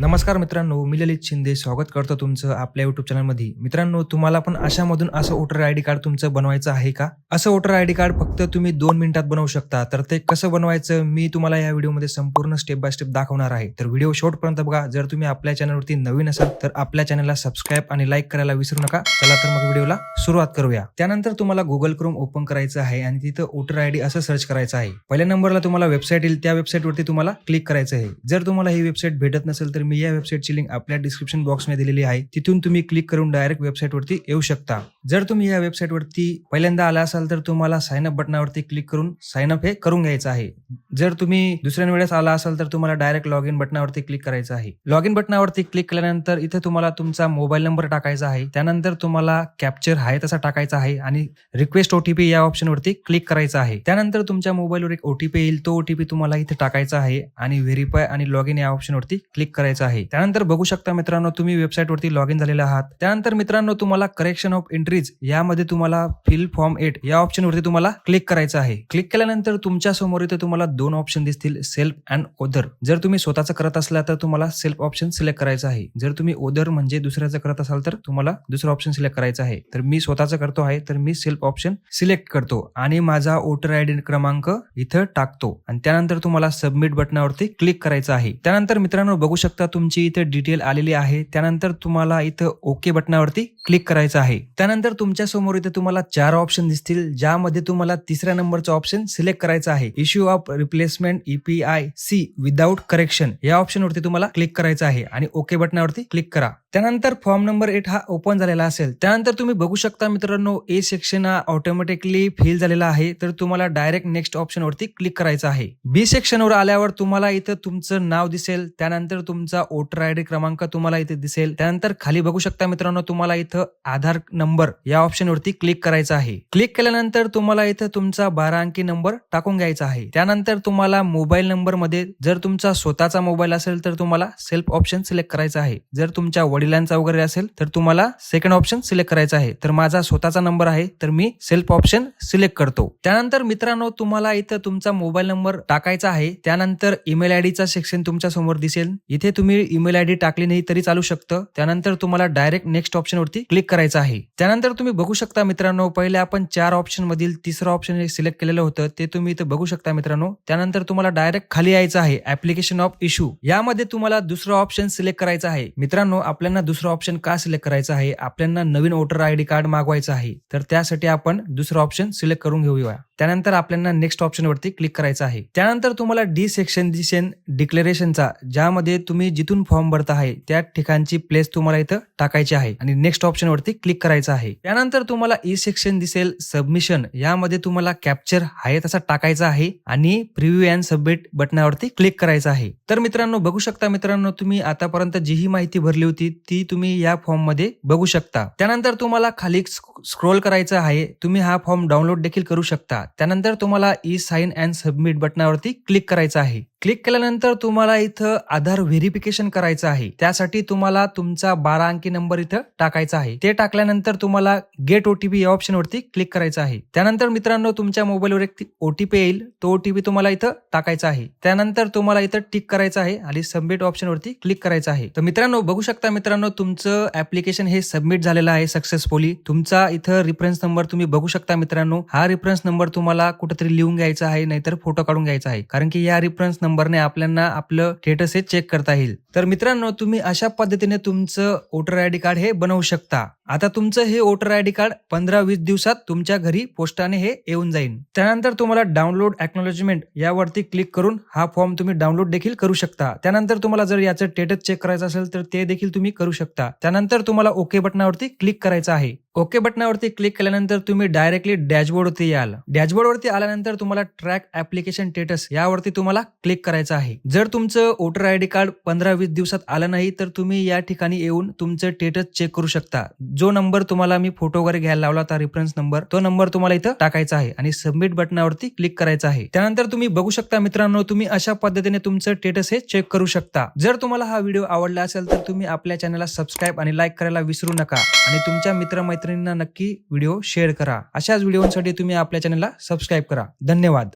नमस्कार मित्रांनो मी ललित शिंदे स्वागत करतो तुमचं आपल्या युट्यूब चॅनलमध्ये मित्रांनो तुम्हाला पण अशामधून असं वोटर आय डी कार्ड तुमचं बनवायचं आहे का? असं वोटर आय डी कार्ड फक्त तुम्ही दोन मिनिटात बनवू शकता. तर ते कसं बनवायचं मी तुम्हाला या व्हिडिओमध्ये संपूर्ण स्टेप बाय स्टेप दाखवणार आहे. तर व्हिडिओ शॉर्टपर्यंत बघा. जर तुम्ही आपल्या चॅनलवरती नवीन असाल तर आपल्या चॅनलला सबस्क्राईब आणि लाईक करायला विसरू नका. चला तर मग व्हिडिओला सुरुवात करूया. त्यानंतर तुम्हाला गुगल क्रोम ओपन करायचं आहे आणि तिथं वोटर आय डी असं सर्च करायचं आहे. पहिल्या नंबरला तुम्हाला वेबसाईट येईल. त्या वेबसाईटवरती तुम्हाला क्लिक करायचं आहे. जर तुम्हाला ही वेबसाईट भेटत नसेल तर मी या वेबसाईटची लिंक आपल्या डिस्क्रिप्शन बॉक्समध्ये दिलेली आहे. तिथून तुम्ही क्लिक करून डायरेक्ट वेबसाईटवरती येऊ शकता. जर तुम्ही या वेबसाईटवरती पहिल्यांदा आला असाल तर तुम्हाला साइन अप बटनावरती क्लिक करून साइन अप हे करून घ्यायचं आहे. जर तुम्ही दुसऱ्या वेळेस आला असाल तर तुम्हाला डायरेक्ट लॉग इन बटनावरती क्लिक करायचं आहे. लॉग इन बटनावरती क्लिक केल्यानंतर इथे तुम्हाला तुमचा मोबाईल नंबर टाकायचा आहे. त्यानंतर तुम्हाला कॅप्चर आहे तसा टाकायचा आहे आणि रिक्वेस्ट ओटीपी या ऑप्शनवरती क्लिक करायचा आहे. त्यानंतर तुमच्या मोबाईलवर एक ओटीपी येईल तो ओटीपी तुम्हाला इथे टाकायचा आहे आणि व्हेरीफाय आणि लॉग इन या ऑप्शनवरती क्लिक करायचं आहे. त्यानंतर बघू शकता मित्रांनो तुम्ही वेबसाईटवरती लॉग इन झालेला आहात. त्यानंतर मित्रांनो तुम्हाला करेक्शन ऑफ एंट्रीज यामध्ये तुम्हाला फिल फॉर्म एट या ऑप्शनवरती तुम्हाला क्लिक करायचं आहे. क्लिक केल्यानंतर तुमच्यासमोर इथे तुम्हाला दोन ऑप्शन दिसतील सेल्फ अँड ओदर जर तुम्ही स्वतःचं करत असला तर तुम्हाला सेल्फ ऑप्शन सिलेक्ट करायचं आहे. जर तुम्ही ओदर म्हणजे दुसऱ्याचं करत असाल तर तुम्हाला दुसरं ऑप्शन सिलेक्ट करायचं आहे. तर मी स्वतःचं करतो आहे तर मी सेल्फ ऑप्शन सिलेक्ट करतो आणि माझा वोटर आय डी क्रमांक इथं टाकतो. आणि त्यानंतर तुम्हाला सबमिट बटनावरती क्लिक करायचं आहे. त्यानंतर मित्रांनो बघू शकता तुमची इथे डिटेल आलेली आहे. त्यानंतर तुम्हाला इथं ओके बटनावरती क्लिक करायचं आहे. त्यानंतर तुमच्यासमोर इथे तुम्हाला चार ऑप्शन दिसतील ज्यामध्ये तुम्हाला तिसऱ्या नंबरचा ऑप्शन सिलेक्ट करायचा आहे. Issue of replacement EPI C without correction या ऑप्शनवरती तुम्हाला क्लिक करायचं आहे आणि ओके बटनावरती क्लिक करा. त्यानंतर फॉर्म नंबर एट हा ओपन झालेला असेल. त्यानंतर तुम्ही बघू शकता मित्रांनो ए सेक्शन हा ऑटोमॅटिकली फिल झालेला आहे. तर तुम्हाला डायरेक्ट नेक्स्ट ऑप्शनवरती क्लिक करायचं आहे. बी सेक्शनवर आल्यावर तुम्हाला इथं तुमचं नाव दिसेल. त्यानंतर तुमचा वोटर आय डी क्रमांक तुम्हाला इथे दिसेल. त्यानंतर खाली बघू शकता मित्रांनो तुम्हाला इथं आधार नंबर या ऑप्शनवरती क्लिक करायचं आहे. क्लिक केल्यानंतर तुम्हाला इथं तुमचा बारा अंकी नंबर टाकून घ्यायचा आहे. त्यानंतर तुम्हाला मोबाईल नंबरमध्ये जर तुमचा स्वतःचा मोबाईल असेल तर तुम्हाला सेल्फ ऑप्शन सिलेक्ट करायचा आहे. जर तुमच्या वडिलांचा वगैरे असेल तर तुम्हाला सेकंड ऑप्शन सिलेक्ट करायचा आहे. तर माझा स्वतःचा नंबर आहे तर मी सेल्फ ऑप्शन सिलेक्ट करतो. त्यानंतर मित्रांनो तुम्हाला इथं तुमचा मोबाईल नंबर टाकायचा आहे. त्यानंतर ईमेल आयडीचा सेक्शन तुमच्यासमोर दिसेल. इथे तुम्ही ईमेल आयडी टाकली नाही तरी चालू शकतं. त्यानंतर तुम्हाला डायरेक्ट नेक्स्ट ऑप्शन वरती क्लिक करायचं आहे. त्यानंतर तुम्ही बघू शकता मित्रांनो पहिले आपण चार ऑप्शन मधील तिसरं ऑप्शन सिलेक्ट केलेलं होतं. ते तुम्ही इथं बघू शकता मित्रांनो. त्यानंतर तुम्हाला डायरेक्ट खाली यायचं आहे. ऍप्लिकेशन ऑफ इश्यू यामध्ये तुम्हाला दुसरं ऑप्शन सिलेक्ट करायचं आहे. मित्रांनो आपल्या आपल्याला दुसरा ऑप्शन का सिलेक्ट करायचं आहे? आपल्याला नवीन वोटर आय डी कार्ड मागवायचं आहे. तर त्यासाठी आपण दुसरं ऑप्शन सिलेक्ट करून घेऊया. त्यानंतर आपल्याला नेक्स्ट ऑप्शनवरती क्लिक करायचं आहे. त्यानंतर तुम्हाला डी सेक्शन दिसेन डिक्लेरेशनचा ज्यामध्ये तुम्ही जिथून फॉर्म भरता आहे त्या ठिकाणची प्लेस तुम्हाला इथं टाकायची आहे. आणि नेक्स्ट ऑप्शनवरती क्लिक करायचं आहे. त्यानंतर तुम्हाला ई सेक्शन दिसेल सबमिशन यामध्ये तुम्हाला कॅप्चर आहे तसा टाकायचा आहे आणि प्रिव्ह्यू अँड सबमिट बटनावरती क्लिक करायचं आहे. तर मित्रांनो बघू शकता मित्रांनो तुम्ही आतापर्यंत जी ही माहिती भरली होती ती तुम्ही या फॉर्ममध्ये बघू शकता. त्यानंतर तुम्हाला खाली स्क्रोल करायचं आहे. तुम्ही हा फॉर्म डाउनलोड देखील करू शकता. त्यानंतर तुम्हाला ई साईन अँड सबमिट बटनावरती क्लिक करायचं आहे. क्लिक केल्यानंतर तुम्हाला इथं आधार व्हेरिफिकेशन करायचं आहे. त्यासाठी तुम्हाला तुमचा बारा अंकी नंबर इथं टाकायचा आहे. ते टाकल्यानंतर तुम्हाला गेट ओटीपी या ऑप्शन वरती क्लिक करायचं आहे. त्यानंतर मित्रांनो तुमच्या मोबाईलवर एक ओटीपी येईल. तो ओटीपी तुम्हाला इथं टाकायचा आहे. त्यानंतर तुम्हाला इथं टिक करायचं आहे आणि सबमिट ऑप्शन वरती क्लिक करायचं आहे. तर मित्रांनो बघू शकता मित्रांनो तुमचं ऍप्लिकेशन हे सबमिट झालेलं आहे सक्सेसफुली. तुमचा इथं रिफरन्स नंबर तुम्ही बघू शकता मित्रांनो. हा रिफरन्स नंबर तुम्हाला कुठेतरी लिहून घ्यायचा आहे नाहीतर फोटो काढून घ्यायचा आहे. कारण की या रिफरन्स नंबर नंबरने आपल्याला आपलं स्टेटस हे चेक करता येईल. तर मित्रांनो तुम्ही अशा पद्धतीने तुमचं वोटर आय डी कार्ड हे बनवू शकता. आता तुमचं हे वोटर आय डी कार्ड पंधरा वीस दिवसात तुमच्या घरी पोस्टाने हे येऊन जाईल. त्यानंतर तुम्हाला डाउनलोड अॅक्नॉलॉजमेंट यावरती क्लिक करून हा फॉर्म तुम्ही डाउनलोड देखील करू शकता. त्यानंतर तुम्हाला जर याचं स्टेटस चेक करायचं असेल तर ते देखील तुम्ही करू शकता. त्यानंतर तुम्हाला ओके बटनावरती क्लिक करायचं आहे. ओके बटनावरती क्लिक केल्यानंतर तुम्ही डायरेक्टली डॅशबोर्डवरती याल. डॅशबोर्डवरती आल्यानंतर तुम्हाला ट्रॅक ऍप्लिकेशन स्टेटस यावरती तुम्हाला क्लिक करायचं आहे. जर तुमचं वोटर आय डी कार्ड पंधरा वीस दिवसात आलं नाही तर तुम्ही या ठिकाणी येऊन तुमचं स्टेटस चेक करू शकता. जो नंबर तुम्हाला मी फोटो वगैरे घ्यायला लावला होता रेफरन्स नंबर तो नंबर तुम्हाला इथं टाकायचा आहे आणि सबमिट बटनावरती क्लिक करायचं आहे. त्यानंतर तुम्ही बघू शकता मित्रांनो तुम्ही अशा पद्धतीने तुमचं स्टेटस हे चेक करू शकता. जर तुम्हाला हा व्हिडिओ आवडला असेल तर तुम्ही आपल्या चॅनलला सबस्क्राईब आणि लाईक करायला विसरू नका आणि तुमच्या मित्रमैत्रिणींना नक्की व्हिडिओ शेअर करा. अशाच व्हिडिओसाठी तुम्ही आपल्या चॅनलला सबस्क्राईब करा. धन्यवाद.